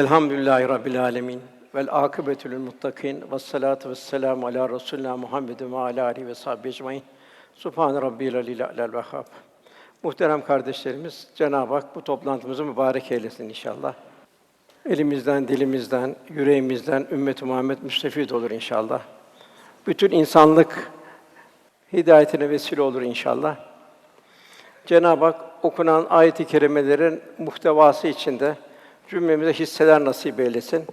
Elhamdülillahi Rabbil Alemin. Vel akıbetül muttakin. Ve salatu ve selamu ala Resulina Muhammedin ve ala alihi ve sahbihi ecmaîn. Subhan Rabbil Alil Alel Vehhab. Muhterem kardeşlerimiz, Cenab-ı Hak bu toplantımızı mübarek eylesin inşallah. Elimizden, dilimizden, yüreğimizden ümmet-i Muhammed müstefid olur inşallah. Bütün insanlık hidayetine vesile olur inşallah. Cenab-ı Hak okunan ayet-i kerimelerin muhtevası içinde cümlemize hisseler nasip eylesin.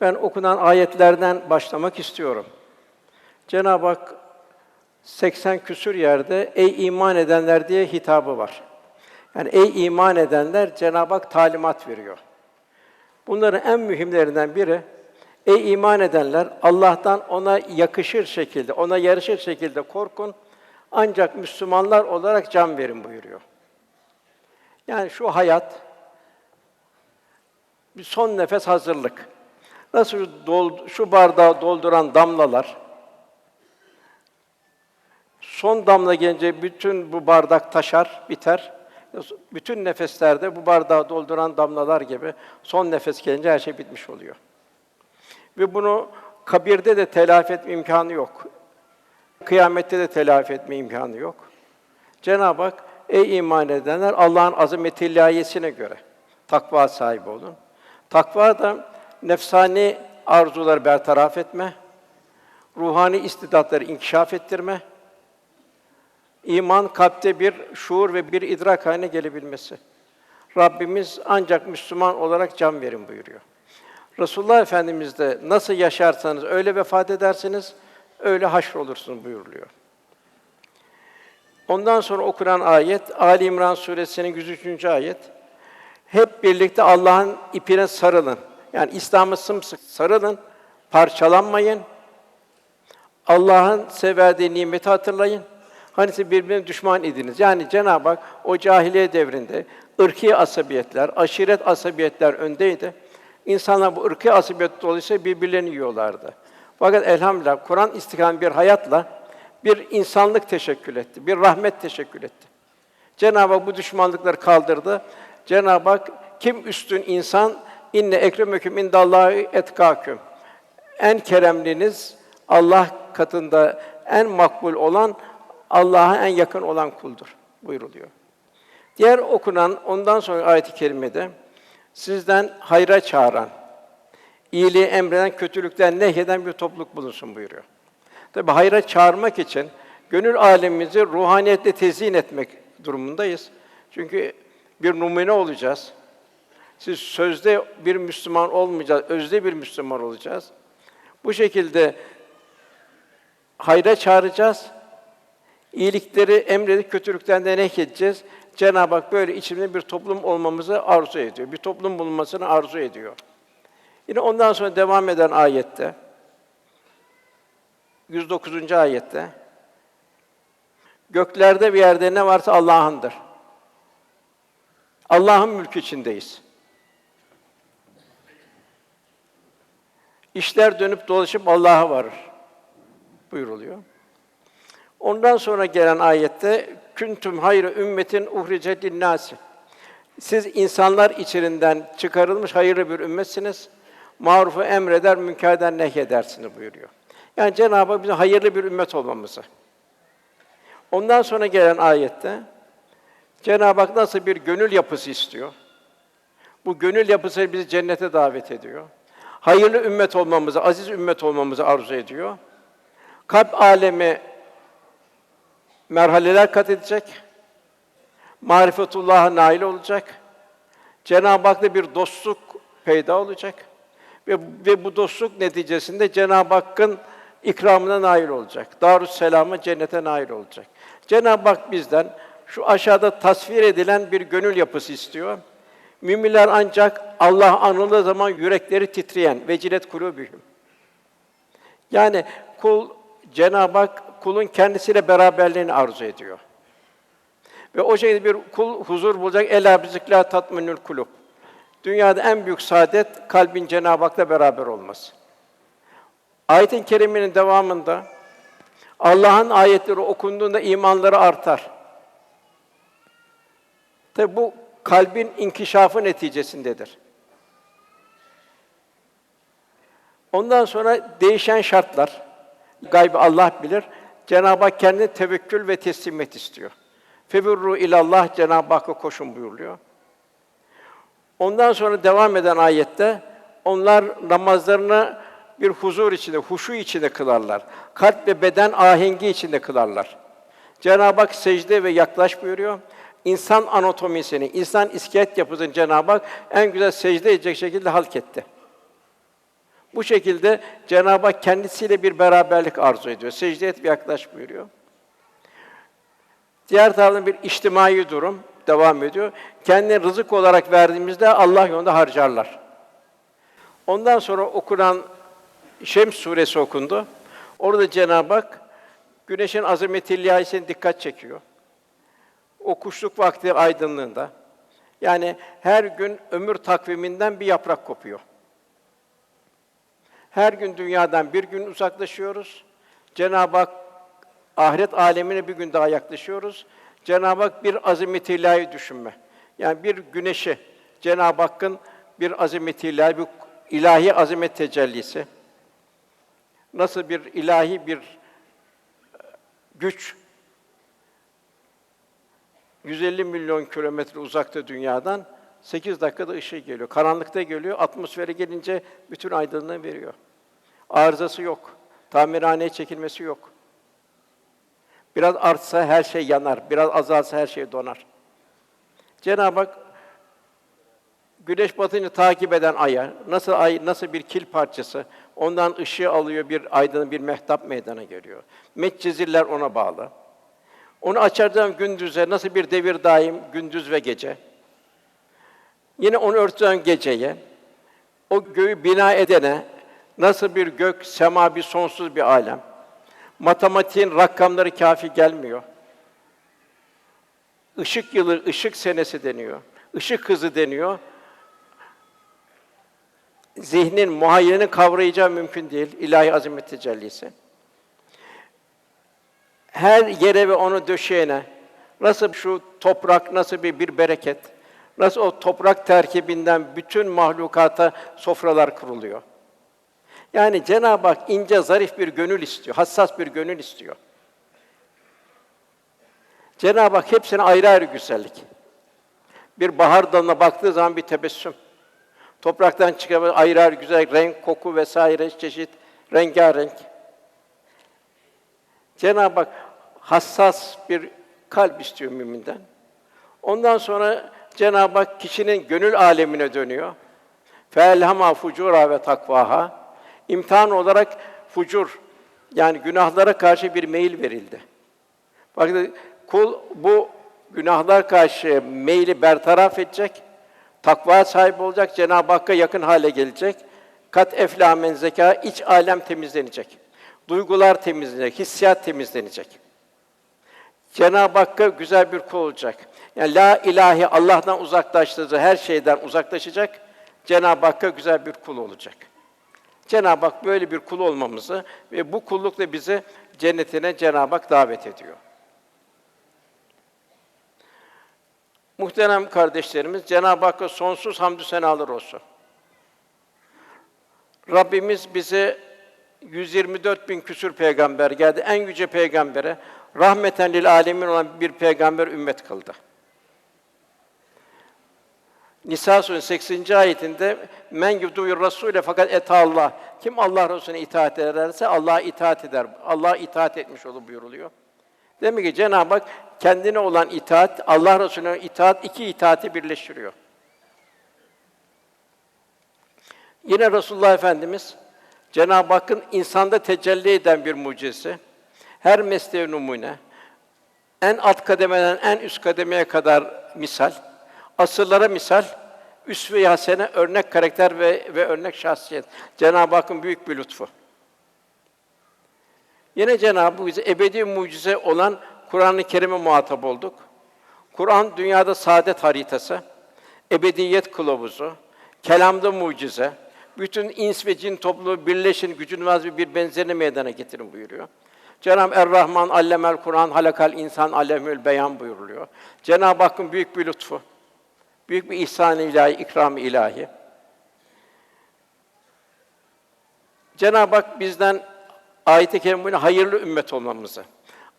Ben okunan ayetlerden başlamak istiyorum. Cenab-ı Hak 80 küsür yerde ey iman edenler diye hitabı var. Yani ey iman edenler Cenab-ı Hak talimat veriyor. Bunların en mühimlerinden biri ey iman edenler Allah'tan ona yakışır şekilde, ona yarışır şekilde korkun. Ancak Müslümanlar olarak can verin buyuruyor. Yani şu hayat bir son nefes hazırlık. Nasıl şu bardağı dolduran damlalar son damla gelince bütün bu bardak taşar, biter. Bütün nefeslerde bu bardağı dolduran damlalar gibi son nefes gelince her şey bitmiş oluyor. Ve bunu kabirde de telafi etme imkanı yok. Kıyamette de telafi etme imkanı yok. Cenab-ı Hak ey iman edenler Allah'ın azameti ilahiyesine göre takva sahibi olun. Takva da nefsani arzuları bertaraf etme, ruhani istidatları inkişaf ettirme, iman kalpte bir şuur ve bir idrak haline gelebilmesi. Rabbimiz ancak Müslüman olarak can verin buyuruyor. Resulullah Efendimiz de nasıl yaşarsanız öyle vefat edersiniz, öyle haşr olursunuz buyuruluyor. Ondan sonra okunan ayet Ali İmran suresinin 103. ayet. Hep birlikte Allah'ın ipine sarılın. Yani İslam'ı sımsıkı sarılın, parçalanmayın. Allah'ın severdiği nimeti hatırlayın. Hani siz birbirine düşman idiniz. Yani Cenab-ı Hak o cahiliye devrinde ırki asabiyetler, aşiret asabiyetler öndeydi. İnsanlar bu ırki asabiyet dolayısıyla birbirlerini yiyorlardı. Fakat elhamdülillah Kur'an istikamet bir hayatla bir insanlık teşekkül etti, bir rahmet teşekkül etti. Cenab-ı Hak bu düşmanlıkları kaldırdı. Cenab-ı Hak kim üstün insan inne ekremeküm indallahi etkâküm. En keremliniz Allah katında en makbul olan Allah'a en yakın olan kuldur buyuruluyor. Diğer okunan ondan sonra ayet-i kerimede sizden hayra çağıran, iyiliği emreden, kötülükten nehyeden bir topluluk bulunsun buyuruyor. Tabi hayra çağırmak için gönül alemimizi ruhaniyetle tezyin etmek durumundayız. Çünkü bir numune olacağız. Siz sözde bir Müslüman olmayacağız, özde bir Müslüman olacağız. Bu şekilde hayra çağıracağız. İyilikleri emredip kötülükten de nehyedeceğiz. Cenab-ı Hak böyle içinde bir toplum olmamızı arzu ediyor. Bir toplum bulunmasını arzu ediyor. Yine ondan sonra devam eden ayette 109. ayette Göklerde bir yerde ne varsa Allah'ındır. Allah'ın mülkü içindeyiz. İşler dönüp dolaşıp Allah'a varır buyuruluyor. Ondan sonra gelen ayette küntüm hayra ümmetin uhricet linnâsi. Siz insanlar içerinden çıkarılmış hayırlı bir ümmetsiniz. Marufu emreder, münkerden nehyedersiniz buyuruyor. Yani Cenab-ı Hak bize hayırlı bir ümmet olmamızı. Ondan sonra gelen ayette Cenab-ı Hak nasıl bir gönül yapısı istiyor? Bu gönül yapısı bizi cennete davet ediyor. Hayırlı ümmet olmamızı, aziz ümmet olmamızı arzu ediyor. Kalp alemi merhaleler kat edecek. Marifetullah'a nail olacak. Cenab-ı Hak'la bir dostluk peyda olacak. Ve, ve bu dostluk neticesinde Cenab-ı Hakk'ın ikramına nail olacak. Darüsselam'a cennete nail olacak. Cenab-ı Hak bizden şu aşağıda tasvir edilen bir gönül yapısı istiyor. Müminler ancak Allah anıldığı zaman yürekleri titreyen vecilet kulubühüm. Yani kul Cenab-ı Hak kulun kendisiyle beraberliğini arzu ediyor. Ve o şekilde bir kul huzur bulacak. Ela bizikla tatminül kulub. Dünyada en büyük saadet kalbin Cenab-ı Hak'la beraber olması. Ayetin kerimenin devamında Allah'ın ayetleri okunduğunda imanları artar. Tabi bu kalbin inkişafı neticesindedir. Ondan sonra değişen şartlar, gaybı Allah bilir. Cenab-ı Hak kendini tevekkül ve teslimiyet istiyor. Febirru ilallah Cenab-ı Hakk'a koşun buyuruyor. Ondan sonra devam eden ayette onlar namazlarını bir huzur içinde, huşu içinde kılarlar. Kalp ve beden ahengi içinde kılarlar. Cenab-ı Hak secde ve yaklaş buyuruyor. İnsan anatomisini, insan iskelet yapısını Cenab-ı Hak en güzel secde edecek şekilde halk etti. Bu şekilde Cenab-ı Hak kendisiyle bir beraberlik arzu ediyor. Secde et ve yaklaş buyuruyor. Diğer taraftan bir içtimai durum devam ediyor. Kendine rızık olarak verdiğimizde Allah yolunda harcarlar. Ondan sonra okunan Şems suresi okundu. Orada Cenab-ı Hak güneşin azameti ilahisine dikkat çekiyor. O kuşluk vakti aydınlığında. Yani her gün ömür takviminden bir yaprak kopuyor. Her gün dünyadan bir gün uzaklaşıyoruz. Cenab-ı Hak ahiret alemine bir gün daha yaklaşıyoruz. Cenab-ı Hak bir azamet ilahi düşünme. Yani bir güneşi Cenab-ı Hakk'ın bir azamet ilahi, bir ilahi azamet tecellisi. Nasıl bir ilahi bir e, güç 150 milyon kilometre uzakta dünyadan 8 dakikada ışığı geliyor. Karanlıkta geliyor, atmosfere gelince bütün aydınlığı veriyor. Arızası yok. Tamirhaneye çekilmesi yok. Biraz artsa her şey yanar, biraz azalsa her şey donar. Cenab-ı Hak güneş batınca takip eden aya, nasıl ay nasıl bir kil parçası, ondan ışığı alıyor, bir aydın, bir mehtap meydana geliyor. Metcezirler ona bağlı. Onu açardığım gündüze nasıl bir devir daim gündüz ve gece. Yine onu örtülen geceye, o göğü bina edene nasıl bir gök, sema bir sonsuz bir alem. Matematiğin rakamları kafi gelmiyor. Işık yılı, ışık senesi deniyor. Işık hızı deniyor. Zihnin, muhayyerenin kavrayacağı mümkün değil. ilahi azamet tecellisi. Her yere ve onu döşeyene, nasıl şu toprak, nasıl bir, bir bereket, nasıl o toprak terkibinden bütün mahlukata sofralar kuruluyor. Yani Cenab-ı Hak ince, zarif bir gönül istiyor, hassas bir gönül istiyor. Cenab-ı Hak hepsine ayrı ayrı güzellik. Bir bahar dalına baktığı zaman bir tebessüm. Topraktan çıkan ayrı ayrı güzel renk, koku vesaire çeşit rengarenk. Cenab-ı Hak hassas bir kalp istiyor müminden. Ondan sonra Cenab-ı Hak kişinin gönül alemine dönüyor. Felhama fucura ve takvaha. İmtihan olarak fucur yani günahlara karşı bir meyil verildi. Bakın kul bu günahlar karşı meyli bertaraf edecek, takva sahip olacak, Cenab-ı Hakk'a yakın hale gelecek. Kat eflâ men zeka iç alem temizlenecek. Duygular temizlenecek, hissiyat temizlenecek. Cenab-ı Hakk'a güzel bir kul olacak. Yani la ilahi Allah'tan uzaklaştığı her şeyden uzaklaşacak. Cenab-ı Hakk'a güzel bir kul olacak. Cenab-ı Hak böyle bir kul olmamızı ve bu kullukla bizi cennetine Cenab-ı Hak davet ediyor. Muhterem kardeşlerimiz, Cenab-ı Hakk'a sonsuz hamdü senalar olsun. Rabbimiz bize 124 bin küsur peygamber geldi. En yüce peygambere, rahmeten lil alemin olan bir peygamber ümmet kıldı. Nisa suresi 80. ayetinde men yudur rasule fakat et Allah. Kim Allah Resulüne itaat ederse Allah'a itaat eder. Allah'a itaat etmiş olur buyuruluyor. Demek ki Cenab-ı Hak kendine olan itaat, Allah Resulüne itaat iki itaati birleştiriyor. Yine Resulullah Efendimiz Cenab-ı Hakk'ın insanda tecelli eden bir mucizesi. Her mesleğe numune, en alt kademeden en üst kademeye kadar misal, asırlara misal, üsve-i hasene, örnek karakter ve, ve örnek şahsiyet. Cenab-ı Hakk'ın büyük bir lütfu. Yine Cenab-ı bize ebedi mucize olan Kur'an-ı Kerim'e muhatap olduk. Kur'an dünyada saadet haritası, ebediyet kılavuzu, kelamda mucize, bütün ins ve cin topluluğu birleşin, gücün vazifesi bir benzerini meydana getirin buyuruyor. Cenab-ı Er-Rahman allemel Kur'an halakal insan alemül beyan buyuruluyor. Cenab-ı Hakk'ın büyük bir lütfu. Büyük bir ihsan ilahi, ikram ilahi. Cenab-ı Hak bizden ayet-i boyunca hayırlı ümmet olmamızı,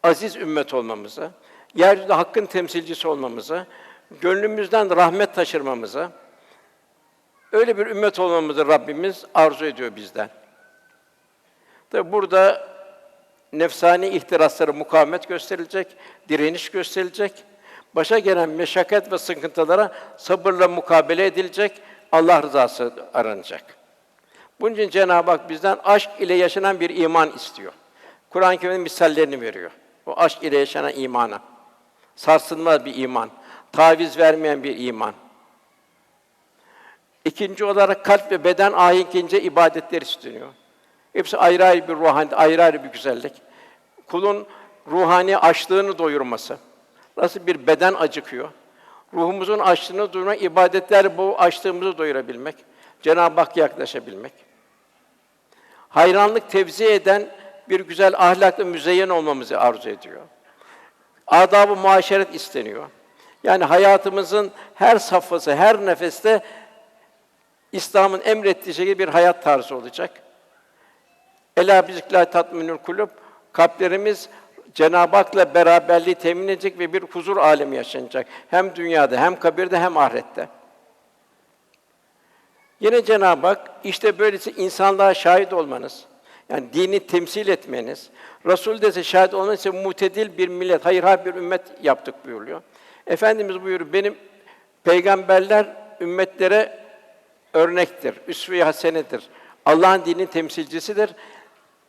aziz ümmet olmamızı, yeryüzünde hakkın temsilcisi olmamızı, gönlümüzden rahmet taşırmamızı, öyle bir ümmet olmamızı Rabbimiz arzu ediyor bizden. Tabi burada nefsani ihtiraslara mukavemet gösterilecek, direniş gösterilecek. Başa gelen meşakkat ve sıkıntılara sabırla mukabele edilecek, Allah rızası aranacak. Bunun için Cenab-ı Hak bizden aşk ile yaşanan bir iman istiyor. Kur'an-ı Kerim'in misallerini veriyor. O aşk ile yaşanan imana. Sarsılmaz bir iman, taviz vermeyen bir iman. İkinci olarak kalp ve beden ahengince ibadetler isteniyor. Hepsi ayrı ayrı bir ruhani, ayrı ayrı bir güzellik. Kulun ruhani açlığını doyurması. Nasıl bir beden acıkıyor. Ruhumuzun açlığını doyurmak, ibadetler bu açlığımızı doyurabilmek. Cenab-ı Hakk'a yaklaşabilmek. Hayranlık tevzi eden bir güzel ahlaklı müzeyyen olmamızı arzu ediyor. Adab-ı muaşeret isteniyor. Yani hayatımızın her safhası, her nefeste İslam'ın emrettiği şekilde bir hayat tarzı olacak. Ela bizikla tatminül kulub. Kalplerimiz Cenab-ı Hak'la beraberliği temin edecek ve bir huzur alemi yaşanacak. Hem dünyada, hem kabirde, hem ahirette. Yine Cenab-ı Hak işte böylesi insanlığa şahit olmanız, yani dini temsil etmeniz, Resul de size şahit olmanız ise mutedil bir millet, hayırha bir ümmet yaptık buyuruyor. Efendimiz buyuruyor, benim peygamberler ümmetlere örnektir, üsve-i hasenedir. Allah'ın dininin temsilcisidir.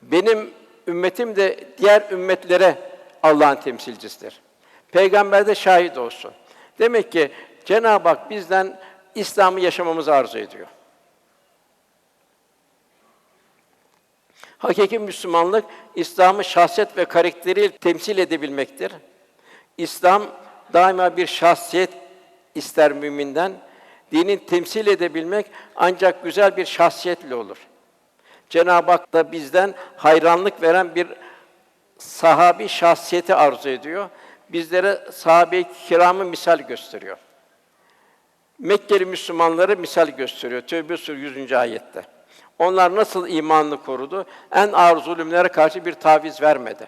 Benim ümmetim de diğer ümmetlere Allah'ın temsilcisidir. Peygamber de şahit olsun. Demek ki Cenab-ı Hak bizden İslam'ı yaşamamızı arzu ediyor. Hakiki Müslümanlık İslam'ı şahsiyet ve karakteriyle temsil edebilmektir. İslam daima bir şahsiyet ister müminden. Dinin temsil edebilmek ancak güzel bir şahsiyetle olur. Cenab-ı Hak da bizden hayranlık veren bir sahabi şahsiyeti arzu ediyor. Bizlere sahabe-i kiramı misal gösteriyor. Mekkeli Müslümanları misal gösteriyor. Tevbe Suresi 100. ayette. Onlar nasıl imanını korudu? En ağır zulümlere karşı bir taviz vermedi.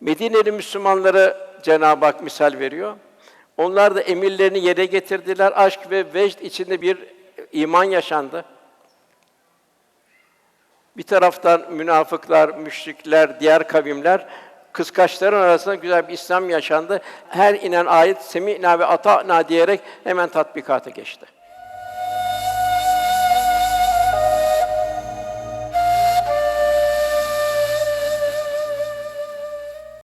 Medineli Müslümanları Cenab-ı Hak misal veriyor. Onlar da emirlerini yerine getirdiler. Aşk ve vecd içinde bir iman yaşandı. Bir taraftan münafıklar, müşrikler, diğer kavimler kıskaçların arasında güzel bir İslam yaşandı. Her inen ayet semî'nâ ve ata'nâ diyerek hemen tatbikata geçti.